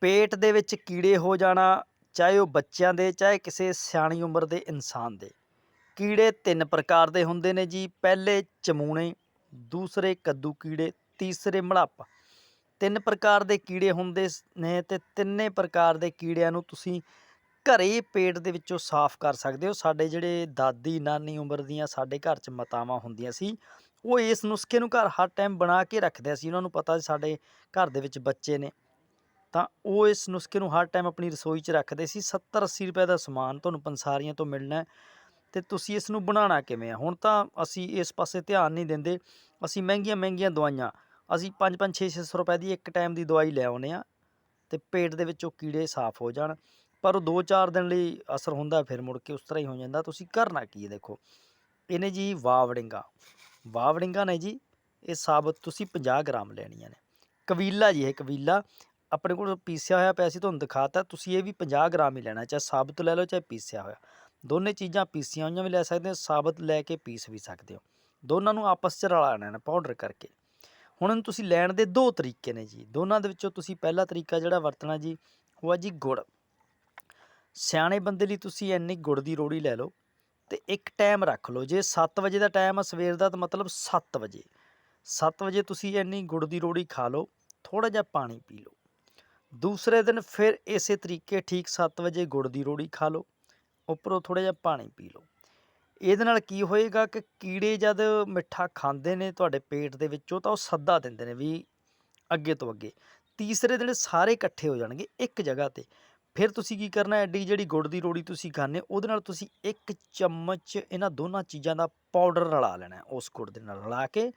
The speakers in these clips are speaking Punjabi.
ਪੇਟ ਦੇ ਵਿੱਚ ਕੀੜੇ ਹੋ ਜਾਣਾ, ਚਾਹੇ ਉਹ ਬੱਚਿਆਂ ਦੇ, ਚਾਹੇ ਕਿਸੇ ਸਿਆਣੀ ਉਮਰ ਦੇ ਇਨਸਾਨ ਦੇ। ਕੀੜੇ ਤਿੰਨ ਪ੍ਰਕਾਰ ਦੇ ਹੁੰਦੇ ਨੇ ਜੀ। ਪਹਿਲੇ ਚਮੂਣੇ, ਦੂਸਰੇ ਕੱਦੂ ਕੀੜੇ, ਤੀਸਰੇ ਮੜੱਪ। ਤਿੰਨ ਪ੍ਰਕਾਰ ਦੇ ਕੀੜੇ ਹੁੰਦੇ ਸ- ਨੇ ਤੇ ਤਿੰਨੇ ਪ੍ਰਕਾਰ ਦੇ ਕੀੜਿਆਂ ਨੂੰ ਤੁਸੀਂ ਘਰੇ ਪੇਟ ਦੇ ਵਿੱਚੋਂ ਸਾਫ਼ ਕਰ ਸਕਦੇ ਹੋ। ਸਾਡੇ ਜਿਹੜੇ ਦਾਦੀ, ਨਾਨੀ ਉਮਰ ਦੀਆਂ ਸਾਡੇ ਘਰ 'ਚ ਮਾਤਾਵਾਂ ਹੁੰਦੀਆਂ ਸੀ, ਉਹ ਇਸ ਨੁਸਖੇ ਨੂੰ ਘਰ ਹਰ ਟਾਈਮ ਬਣਾ ਕੇ ਰੱਖਦੇ ਸੀ। ਉਹਨਾਂ ਨੂੰ ਪਤਾ ਸੀ ਸਾਡੇ ਘਰ ਦੇ ਵਿੱਚ ਬੱਚੇ ਨੇ। ਤਾਂ ਉਹ ਇਸ ਨੁਸਖੇ ਨੂੰ ਹਰ ਟਾਈਮ ਆਪਣੀ ਰਸੋਈ 'ਚ ਰੱਖਦੇ ਸੀ। 70 80 ਰੁਪਏ ਦਾ ਸਮਾਨ ਤੁਹਾਨੂੰ ਪੰਸਾਰੀਆਂ ਤੋਂ ਮਿਲਣਾ ਹੈ ਤੇ ਤੁਸੀਂ ਇਸ ਨੂੰ ਬਣਾਉਣਾ ਕਿਵੇਂ ਆ? ਹੁਣ ਤਾਂ ਅਸੀਂ ਇਸ ਪਾਸੇ ਧਿਆਨ ਨਹੀਂ ਦਿੰਦੇ। ਅਸੀਂ ਮਹਿੰਗੀਆਂ ਮਹਿੰਗੀਆਂ ਦਵਾਈਆਂ, ਅਸੀਂ 5 5 6 600 ਰੁਪਏ ਦੀ ਇੱਕ ਟਾਈਮ ਦੀ ਦਵਾਈ ਲੈ ਆਉਂਦੇ ਆ ਤੇ ਪੇਟ ਦੇ ਵਿੱਚੋਂ ਕੀੜੇ ਸਾਫ਼ ਹੋ ਜਾਣ। ਪਰ ਉਹ 2-4 ਦਿਨ ਲਈ ਅਸਰ ਹੁੰਦਾ, ਫਿਰ ਮੁੜ ਕੇ ਉਸ ਤਰ੍ਹਾਂ ਹੀ ਹੋ ਜਾਂਦਾ। ਤੁਸੀਂ ਕਰਨਾ ਕੀ ਹੈ ਦੇਖੋ, ਇਹਨੇ ਜੀ ਵਾਵੜਿੰਗਾ। ਵਾਵੜਿੰਗਾ ਨੇ ਜੀ, ਇਹ ਸਾਬਤ ਤੁਸੀਂ 50 ਗ੍ਰਾਮ ਲੈਣੀਆਂ ਨੇ। ਕਬੀਲਾ ਜੀ, ਇਹ ਕਬੀਲਾ ਆਪਣੇ ਕੋਲ ਪੀਸਿਆ ਹੋਇਆ ਪਿਆ ਸੀ, ਤੁਹਾਨੂੰ ਦਿਖਾਤਾ ਤੁਸੀਂ ਇਹ ਵੀ 50 ਗ੍ਰਾਮ ਹੀ ਲੈਣਾ, ਚਾਹੇ ਸਾਬਤ ਲੈ ਲਓ, ਚਾਹੇ ਪੀਸਿਆ ਹੋਇਆ। ਦੋਨੇ ਚੀਜ਼ਾਂ ਪੀਸੀਆਂ ਹੋਈਆਂ ਵੀ ਲੈ ਸਕਦੇ ਹੋ, ਸਾਬਤ ਲੈ ਕੇ ਪੀਸ ਵੀ ਸਕਦੇ ਹੋ। ਦੋਨਾਂ ਨੂੰ ਆਪਸ 'ਚ ਰਲਾ ਲੈਣਾ ਪਾਊਡਰ ਕਰਕੇ। ਹੁਣ ਤੁਸੀਂ ਲੈਣ ਦੇ ਦੋ ਤਰੀਕੇ ਨੇ ਜੀ। ਦੋਨਾਂ ਦੇ ਵਿੱਚੋਂ ਤੁਸੀਂ ਪਹਿਲਾ ਤਰੀਕਾ ਜਿਹੜਾ ਵਰਤਣਾ ਜੀ, ਉਹ ਆ ਜੀ ਗੁੜ। ਸਿਆਣੇ ਬੰਦੇ ਲਈ ਤੁਸੀਂ ਇੰਨੀ ਗੁੜ ਦੀ ਰੋੜੀ ਲੈ ਲਓ ਤੇ ਇੱਕ ਟਾਈਮ ਰੱਖ ਲਓ। ਜੇ 7 ਵਜੇ ਦਾ ਟਾਈਮ ਆ, ਸਵੇਰ ਦਾ, ਤਾਂ ਮਤਲਬ 7 ਵਜੇ। 7 ਵਜੇ ਤੁਸੀਂ ਇੰਨੀ ਗੁੜ ਦੀ ਰੋੜੀ ਖਾ ਲਓ ਥੋੜਾ ਜਿਹਾ ਪਾਣੀ ਪੀ ਲਓ। ਦੂਸਰੇ ਦਿਨ ਫਿਰ ਇਸੇ ਤਰੀਕੇ ਠੀਕ 7 ਵਜੇ ਗੁੜ ਦੀ ਰੋੜੀ ਖਾ ਲਓ, ਉੱਪਰੋਂ ਥੋੜਾ ਜਿਹਾ ਪਾਣੀ ਪੀ ਲਓ। ਇਹਦੇ ਨਾਲ ਕੀ ਹੋਏਗਾ ਕਿ ਕੀੜੇ ਜਦ ਮਿੱਠਾ ਖਾਂਦੇ ਨੇ ਤੁਹਾਡੇ ਪੇਟ ਦੇ ਵਿੱਚੋਂ ਤਾਂ ਉਹ ਸੱਦਾ ਦਿੰਦੇ ਨੇ ਵੀ ਅੱਗੇ ਤੋਂ ਅੱਗੇ। ਤੀਸਰੇ ਦਿਨ ਸਾਰੇ ਇਕੱਠੇ ਹੋ ਜਾਣਗੇ ਇੱਕ ਜਗ੍ਹਾ ਤੇ। ਫਿਰ ਤੁਸੀਂ ਕੀ ਕਰਨਾ, ਐਡੀ ਜਿਹੜੀ ਗੁੜ ਦੀ ਰੋੜੀ ਤੁਸੀਂ ਖਾਣੇ ਉਹਦੇ ਨਾਲ ਤੁਸੀਂ ਇੱਕ ਚਮਚ ਇਹਨਾਂ ਦੋਨਾਂ ਚੀਜ਼ਾਂ ਦਾ ਪਾਊਡਰ ਰਲਾ ਲੈਣਾ ਉਸ ਗੁੜ ਦੇ ਨਾਲ ਰਲਾ ਕੇ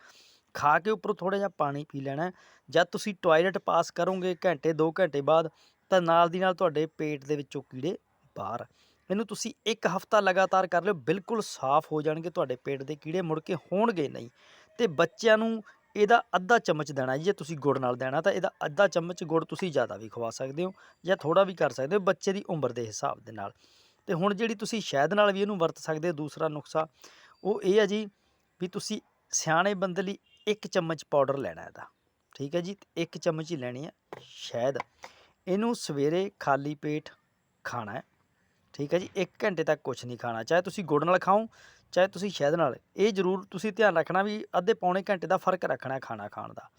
ਖਾ ਕੇ ਉੱਪਰੋਂ ਥੋੜ੍ਹਾ ਜਿਹਾ ਪਾਣੀ ਪੀ ਲੈਣਾ ਜਦ ਤੁਸੀਂ ਟੋਇਲਟ ਪਾਸ ਕਰੋਗੇ ਘੰਟੇ 2 ਘੰਟੇ ਬਾਅਦ, ਤਾਂ ਨਾਲ ਦੀ ਨਾਲ ਤੁਹਾਡੇ ਪੇਟ ਦੇ ਵਿੱਚੋਂ ਕੀੜੇ ਬਾਹਰ ਇਹਨੂੰ ਤੁਸੀਂ ਇੱਕ ਹਫਤਾ ਲਗਾਤਾਰ ਕਰ ਲਿਓ, ਬਿਲਕੁਲ ਸਾਫ਼ ਹੋ ਜਾਣਗੇ, ਤੁਹਾਡੇ ਪੇਟ ਦੇ ਕੀੜੇ ਮੁੜ ਕੇ ਹੋਣਗੇ ਨਹੀਂ। ਤੇ ਬੱਚਿਆਂ ਨੂੰ ਇਹਦਾ ਅੱਧਾ ਚਮਚ ਦੇਣਾ ਜੇ ਤੁਸੀਂ ਗੁੜ ਨਾਲ ਦੇਣਾ, ਤਾਂ ਇਹਦਾ ਅੱਧਾ ਚਮਚ ਗੁੜ ਤੁਸੀਂ ਜ਼ਿਆਦਾ ਵੀ ਖਵਾ ਸਕਦੇ ਹੋ ਜਾਂ ਥੋੜਾ ਵੀ ਕਰ ਸਕਦੇ ਹੋ ਬੱਚੇ ਦੀ ਉਮਰ ਦੇ ਹਿਸਾਬ ਦੇ ਨਾਲ। ਤੇ ਹੁਣ ਜਿਹੜੀ ਤੁਸੀਂ ਸ਼ਹਿਦ ਨਾਲ ਵੀ ਇਹਨੂੰ ਵਰਤ ਸਕਦੇ ਹੋ, ਦੂਸਰਾ ਨੁਕਸਾ ਉਹ ਇਹ ਹੈ ਜੀ ਵੀ ਤੁਸੀਂ ਸਿਆਣੇ ਬੰਦੇ ਲਈ ਇੱਕ ਚਮਚ ਪਾਊਡਰ ਲੈਣਾ ਇਹਦਾ। ਠੀਕ ਹੈ ਜੀ? ਇੱਕ ਚਮਚ ਹੀ ਲੈਣੀ ਹੈ ਸ਼ਹਿਦ ਇਹਨੂੰ ਸਵੇਰੇ ਖਾਲੀ ਪੇਟ ਖਾਣਾ ਹੈ। ਠੀਕ ਹੈ ਜੀ? 1 ਘੰਟੇ ਤੱਕ ਕੁਝ ਨਹੀਂ ਖਾਣਾ। ਚਾਹੇ ਤੁਸੀਂ ਗੁੜ ਨਾਲ ਖਾਓ, ਚਾਹੇ ਤੁਸੀਂ ਸ਼ਹਿਦ ਨਾਲ। ਇਹ ਜ਼ਰੂਰ ਤੁਸੀਂ ਧਿਆਨ ਰੱਖਣਾ ਵੀ ਅੱਧੇ ਪੌਣੇ ਘੰਟੇ ਦਾ ਫ਼ਰਕ ਰੱਖਣਾ ਖਾਣਾ ਖਾਣ ਦਾ।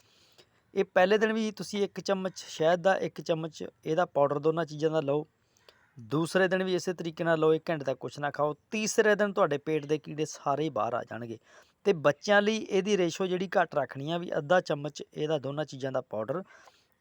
ਇਹ ਪਹਿਲੇ ਦਿਨ ਵੀ ਤੁਸੀਂ ਇੱਕ ਚਮਚ ਸ਼ਹਿਦ ਦਾ, ਇੱਕ ਚਮਚ ਇਹਦਾ ਪਾਊਡਰ ਦੋਨਾਂ ਚੀਜ਼ਾਂ ਦਾ ਲਓ। ਦੂਸਰੇ ਦਿਨ ਵੀ ਇਸੇ ਤਰੀਕੇ ਨਾਲ ਲਓ 1 ਘੰਟੇ ਤੱਕ ਕੁਝ ਨਾ ਖਾਓ। ਤੀਸਰੇ ਦਿਨ ਤੁਹਾਡੇ ਪੇਟ ਦੇ ਕੀੜੇ ਸਾਰੇ ਹੀ ਬਾਹਰ ਆ ਜਾਣਗੇ। ਤੇ ਬੱਚਿਆਂ ਲਈ ਇਹਦੀ ਰੇਸ਼ੋ ਜਿਹੜੀ ਘੱਟ ਰੱਖਣੀ ਆ ਵੀ ਅੱਧਾ ਚਮਚ ਇਹਦਾ ਦੋਨਾਂ ਚੀਜ਼ਾਂ ਦਾ ਪਾਊਡਰ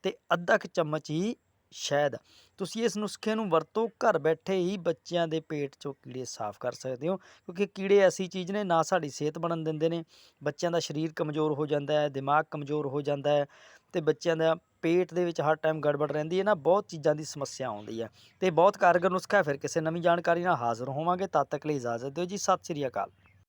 ਤੇ ਅੱਧਾ ਕੁ ਚਮਚ ਹੀ ਸ਼ਹਿਦ। ਤੁਸੀਂ ਇਸ ਨੁਸਖੇ ਨੂੰ ਵਰਤੋ ਘਰ ਬੈਠੇ ਹੀ ਬੱਚਿਆਂ ਦੇ ਪੇਟ ਚੋਂ ਕੀੜੇ ਸਾਫ਼ ਕਰ ਸਕਦੇ ਹੋ, ਕਿਉਂਕਿ ਕੀੜੇ ਐਸੀ ਚੀਜ਼ ਨੇ, ਨਾ ਸਾਡੀ ਸਿਹਤ ਬਣਨ ਦਿੰਦੇ ਨੇ। ਬੱਚਿਆਂ ਦਾ ਸਰੀਰ ਕਮਜ਼ੋਰ ਹੋ ਜਾਂਦਾ ਹੈ, ਦਿਮਾਗ ਕਮਜ਼ੋਰ ਹੋ ਜਾਂਦਾ ਹੈ ਤੇ ਬੱਚਿਆਂ ਦਾ ਪੇਟ ਦੇ ਵਿੱਚ ਹਰ ਟਾਈਮ ਗੜਬੜ ਰਹਿੰਦੀ ਹੈ ਨਾ, ਬਹੁਤ ਚੀਜ਼ਾਂ ਦੀ ਸਮੱਸਿਆ ਆਉਂਦੀ ਹੈ। ਤੇ ਬਹੁਤ ਕਾਰਗਰ ਨੁਸਖਾ ਹੈ, ਫਿਰ ਕਿਸੇ ਨਵੀਂ ਜਾਣਕਾਰੀ ਨਾਲ ਹਾਜ਼ਰ ਹੋਵਾਂਗੇ। ਤਦ ਤੱਕ ਲਈ ਇਜਾਜ਼ਤ ਦਿਓ ਜੀ, ਸਤਿ ਸ੍ਰੀ ਅਕਾਲ।